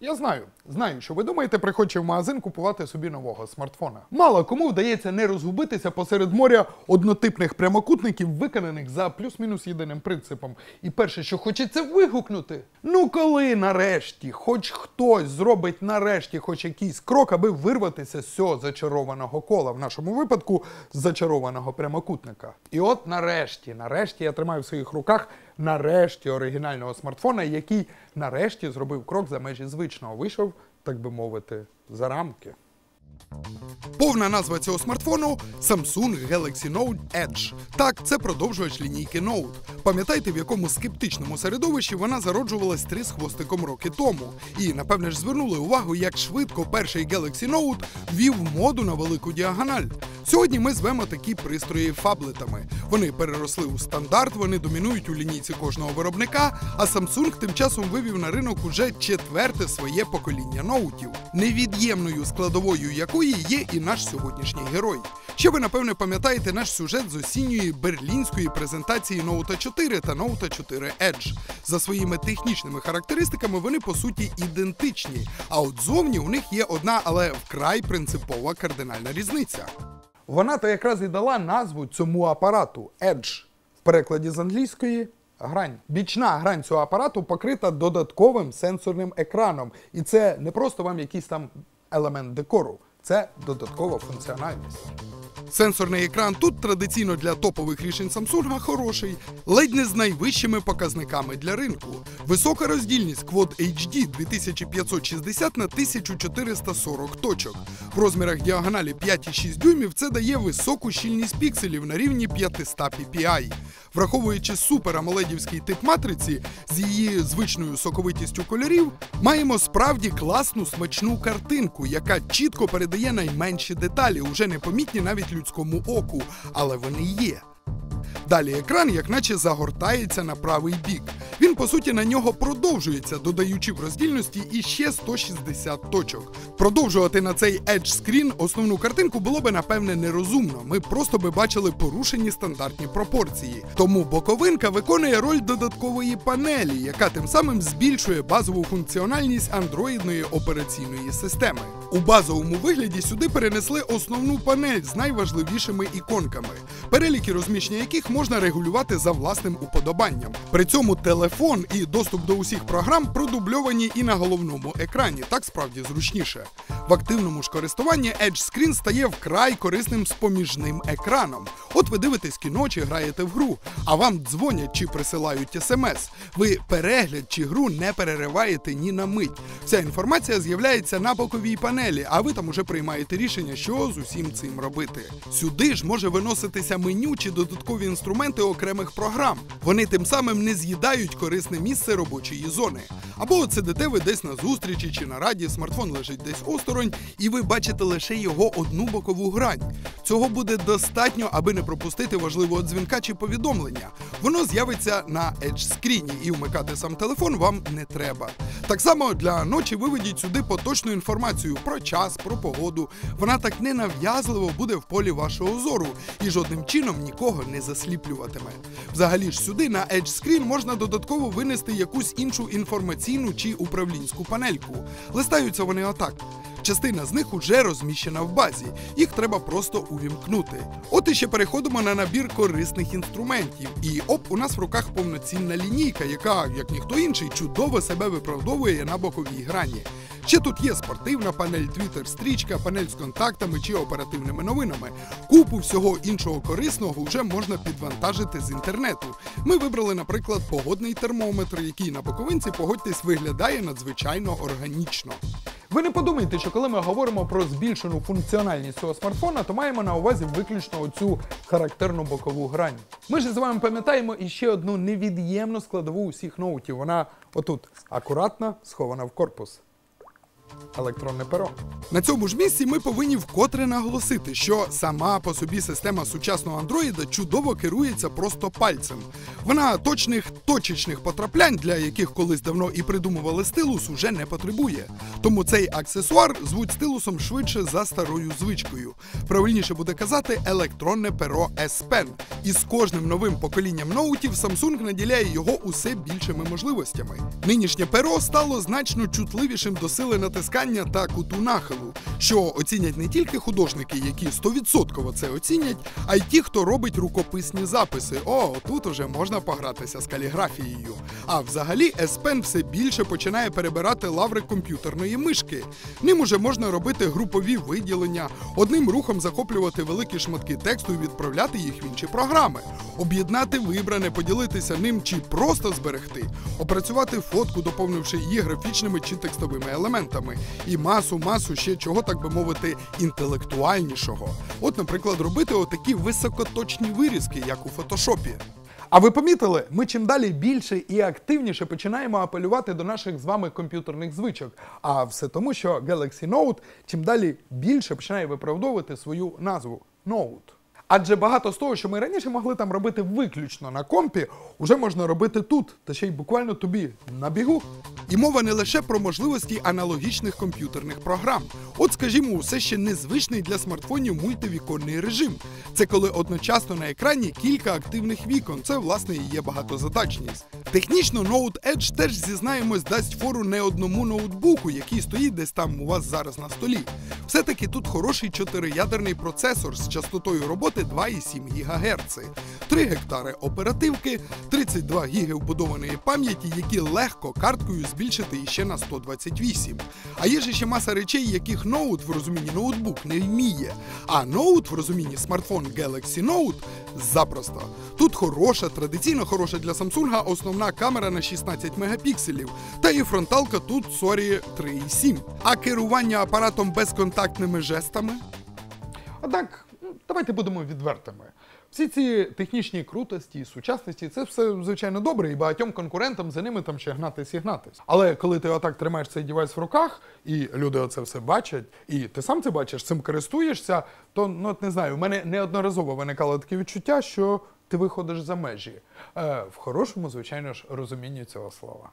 Я знаю, знаю, що ви думаєте, приходячи в магазин купувати собі нового смартфона. Мало кому вдається не розгубитися посеред моря однотипних прямокутників, виконаних за плюс-мінус єдиним принципом. І перше, що хочеться вигукнути. Ну коли нарешті, хоч хтось зробить нарешті хоч якийсь крок, аби вирватися з цього зачарованого кола, в нашому випадку з зачарованого прямокутника. І от нарешті, нарешті я тримаю в своїх руках нарешті оригінального смартфона, який нарешті зробив крок за межі звичного, вийшов, так би мовити, за рамки. Повна назва цього смартфону Samsung Galaxy Note Edge. Так, це продовжувач лінійки Note. Пам'ятаєте, в якому скептичному середовищі вона зароджувалась три з хвостиком роки тому. І напевне ж звернули увагу, як швидко перший Galaxy Note ввів моду на велику діагональ. Сьогодні ми звемо такі пристрої фаблетами. Вони переросли у стандарт, вони домінують у лінійці кожного виробника. А Samsung тим часом вивів на ринок уже четверте своє покоління ноутів, невід'ємною складовою якої є і наш сьогоднішній герой. Ще ви напевне пам'ятаєте наш сюжет з осінньої берлінської презентації Note 4 та Note 4 Edge. За своїми технічними характеристиками вони по суті ідентичні. А от зовні у них є одна, але вкрай принципова кардинальна різниця. Вона то якраз і дала назву цьому апарату Edge. В перекладі з англійської грань. Бічна грань цього апарату покрита додатковим сенсорним екраном. І це не просто вам якийсь там елемент декору, це додаткова функціональність. Сенсорний екран тут традиційно для топових рішень Samsung хороший, ледь не з найвищими показниками для ринку. Висока роздільність Quad HD 2560 на 1440 точок. В розмірах діагоналі 5,6 дюймів це дає високу щільність пікселів на рівні 500 ppi. Враховуючи супер амоледівський тип матриці з її звичною соковитістю кольорів, маємо справді класну смачну картинку, яка чітко передає найменші деталі, уже непомітні навіть людському оку, але вони є. Далі екран, як наче загортається на правий бік. Він, по суті, на нього продовжується, додаючи в роздільності іще 160 точок. Продовжувати на цей Edge Screen основну картинку було би напевне нерозумно. Ми просто би бачили порушені стандартні пропорції. Тому боковинка виконує роль додаткової панелі, яка тим самим збільшує базову функціональність андроїдної операційної системи. У базовому вигляді сюди перенесли основну панель з найважливішими іконками, переліки розміщення яких можна регулювати за власним уподобанням. При цьому телефон і доступ до усіх програм продубльовані і на головному екрані, так справді зручніше. В активному ж користуванні Edge Screen стає вкрай корисним споміжним екраном. От ви дивитесь кіно чи граєте в гру, а вам дзвонять чи присилають смс. Ви перегляд чи гру не перериваєте ні на мить. Вся інформація з'являється на боковій панелі, а ви там уже приймаєте рішення, що з усім цим робити. Сюди ж може виноситися меню чи додаткові інструменти окремих програм. Вони тим самим не з'їдають корисне місце робочої зони. Або от сидите ви десь на зустрічі чи на раді, смартфон лежить десь осторонь, і ви бачите лише його одну бокову грань. Цього буде достатньо, аби не пропустити важливого дзвінка чи повідомлення. Воно з'явиться на Edge скріні і вмикати сам телефон вам не треба. Так само для ночі виведіть сюди поточну інформацію про час, про погоду. Вона так ненав'язливо буде в полі вашого зору і жодним чином нікого не засліплюватиме. Взагалі ж сюди на Edge Screen можна додатково винести якусь іншу інформаційну чи управлінську панельку. Листаються вони отак. Частина з них уже розміщена в базі, їх треба просто увімкнути. От і ще переходимо на набір корисних інструментів. І оп, у нас в руках повноцінна лінійка, яка, як ніхто інший, чудово себе виправдовує на боковій грані. Ще тут є спортивна панель, твіттер-стрічка, панель з контактами чи оперативними новинами. Купу всього іншого корисного вже можна підвантажити з інтернету. Ми вибрали, наприклад, погодний термометр, який на боковинці, погодьтесь, виглядає надзвичайно органічно. Ви не подумайте, що коли ми говоримо про збільшену функціональність цього смартфона, то маємо на увазі виключно оцю характерну бокову грань. Ми ж з вами пам'ятаємо іще одну невід'ємну складову усіх ноутів. Вона отут акуратно схована в корпус. Електронне перо. На цьому ж місці ми повинні вкотре наголосити, що сама по собі система сучасного андроїда чудово керується просто пальцем. Вона точних точечних потраплянь, для яких колись давно і придумували стилус, уже не потребує. Тому цей аксесуар звуть стилусом швидше за старою звичкою. Правильніше буде казати електронне перо S Pen. І з кожним новим поколінням ноутів Samsung наділяє його усе більшими можливостями. Нинішнє перо стало значно чутливішим до сили натискання та куту нахилу, що оцінять не тільки художники, які 100% це оцінять, а й ті, хто робить рукописні записи. О, тут уже можна погратися з каліграфією. А взагалі S Pen все більше починає перебирати лаври комп'ютерної мишки. Ним уже можна робити групові виділення, одним рухом захоплювати великі шматки тексту і відправляти їх в інші програми, об'єднати вибране, поділитися ним чи просто зберегти, опрацювати фотку, доповнивши її графічними чи текстовими елементами, і масу, масу ще чого, так би мовити, інтелектуальнішого. От, наприклад, робити отакі високоточні вирізки, як у фотошопі. А ви помітили, ми чим далі більше і активніше починаємо апелювати до наших з вами комп'ютерних звичок. А все тому, що Galaxy Note чим далі більше починає виправдовувати свою назву Note. Адже багато з того, що ми раніше могли там робити виключно на компі, уже можна робити тут, та ще й буквально тобі на бігу. І мова не лише про можливості аналогічних комп'ютерних програм. От, скажімо, усе ще незвичний для смартфонів мультивіконний режим. Це коли одночасно на екрані кілька активних вікон. Це власне і є багатозадачність. Технічно Note Edge теж зізнаємось дасть фору не одному ноутбуку, який стоїть десь там у вас зараз на столі. Все-таки тут хороший чотириядерний процесор з частотою роботи 2,7 ГГц, 3 гектари оперативки, 32 ГБ вбудованої пам'яті, які легко карткою збільшити іще на 128. А є ж ще маса речей, яких ноут в розумінні ноутбук не вміє. А ноут в розумінні смартфон Galaxy Note запросто. Тут хороша, традиційно хороша для Samsung основна камера на 16 мегапікселів, та і фронталка тут сорі 3,7. А керування апаратом безконтактними жестами. Однак, ну, давайте будемо відвертими. Всі ці технічні крутості сучасності це все звичайно добре, і багатьом конкурентам за ними там ще гнатись і гнатись. Але коли ти отак тримаєш цей девайс в руках, і люди оце все бачать, і ти сам це бачиш, цим користуєшся, то ну от не знаю, у мене неодноразово виникало таке відчуття, що ти виходиш за межі. Е, в хорошому, звичайно ж, розумінні цього слова.